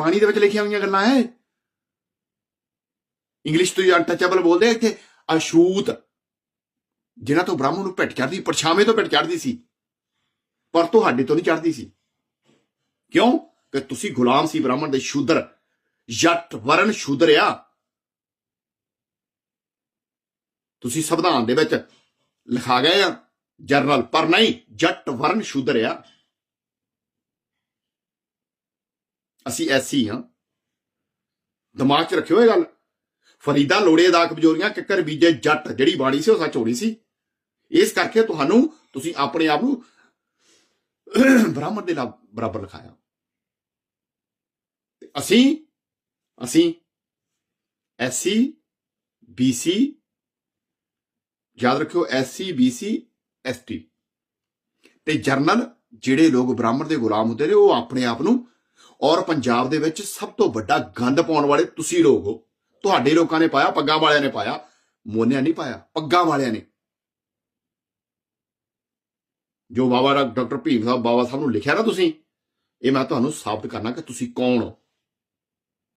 ਬਾਣੀ ਦੇ ਵਿੱਚ ਲਿਖੀਆਂ ਹੋਈਆਂ ਗੱਲਾਂ ਹੈ। ਇੰਗਲਿਸ਼ ਤੋਂ ਅਨਟਚੇਬਲ ਬੋਲਦੇ ਆ ਇੱਥੇ। ਅਸ਼ੂਤ ਜਿਨ੍ਹਾਂ ਤੋਂ ਬ੍ਰਾਹਮਣ ਨੂੰ ਭਿੱਟ ਚੜਦੀ ਪਰਛਾਵੇਂ ਤੋਂ ਭਿੱਟ ਚੜਦੀ ਸੀ, ਪਰ ਤੁਹਾਡੇ ਤੋਂ ਨਹੀਂ ਚੜਦੀ ਸੀ। ਕਿਉਂ? ਕਿ ਤੁਸੀਂ ਗੁਲਾਮ ਸੀ ਬ੍ਰਾਹਮਣ ਦੇ ਸ਼ੂਦਰ। ਜੱਟ ਵਰਨ ਸ਼ੂਦਰ ਆ। ਤੁਸੀਂ ਸੰਵਿਧਾਨ ਦੇ ਵਿੱਚ ਲਿਖਾ ਗਏ ਆ, ਜਰਨਲ, ਪਰ ਨਹੀਂ, ਜੱਟ ਵਰਨ ਸ਼ੂਦਰ ਆ। ਅਸੀਂ ਐਸੀ ਹਾਂ। ਦਿਮਾਗ 'ਚ ਰੱਖਿਓ ਇਹ ਗੱਲ। ਫਰੀਦਾ ਲੋੜੇ ਦਾ ਕਬਜੋਰੀਆਂ ਕਿੱਕਰ, ਬੀਜੇ, ਜੱਟ, ਜਿਹੜੀ ਬਾਣੀ ਸੀ, ਉਹ ਸੱਚ ਹੋਣੀ ਸੀ। ਇਸ ਕਰਕੇ ਤੁਹਾਨੂੰ, ਤੁਸੀਂ ਆਪਣੇ ਆਪ ਨੂੰ ਬ੍ਰਾਹਮਣ ਦੇ ਨਾਲ ਬਰਾਬਰ ਲਿਖਾਇਆ। ਤੇ ਅਸੀਂ ਅਸੀਂ ਐਸਸੀ ਬੀਸੀ, ਯਾਦ ਰੱਖਿਓ ਐਸਸੀ ਬੀਸੀ, ਐਸਟੀ। ਤੇ ਜਰਨਲ ਜਿਹੜੇ ਲੋਕ ਬ੍ਰਾਹਮਣ ਦੇ ਗੁਲਾਮ ਹੁੰਦੇ ਨੇ, ਉਹ ਆਪਣੇ ਆਪ ਨੂੰ ਔਰ ਪੰਜਾਬ ਦੇ ਵਿੱਚ ਸਭ ਤੋਂ ਵੱਡਾ ਗੰਦ ਪਾਉਣ ਵਾਲੇ ਤੁਸੀਂ ਲੋਕ ਹੋ। ਤੁਹਾਡੇ ਲੋਕਾਂ ਨੇ ਪਾਇਆ, ਪੱਗਾਂ ਵਾਲਿਆਂ ਨੇ ਪਾਇਆ। ਮੋਨਿਆਂ ਨਹੀਂ ਪਾਇਆ, ਪੱਗਾਂ ਵਾਲਿਆਂ ਨੇ। ਜੋ ਬਾਬਾ ਡਾਕਟਰ ਭੀਮ ਸਾਹਿਬ ਬਾਬਾ ਸਾਹਿਬ ਨੂੰ ਲਿਖਿਆ ਨਾ ਤੁਸੀਂ, ਇਹ ਮੈਂ ਤੁਹਾਨੂੰ ਸਾਬਤ ਕਰਨਾ ਕਿ ਤੁਸੀਂ ਕੌਣ ਹੋ।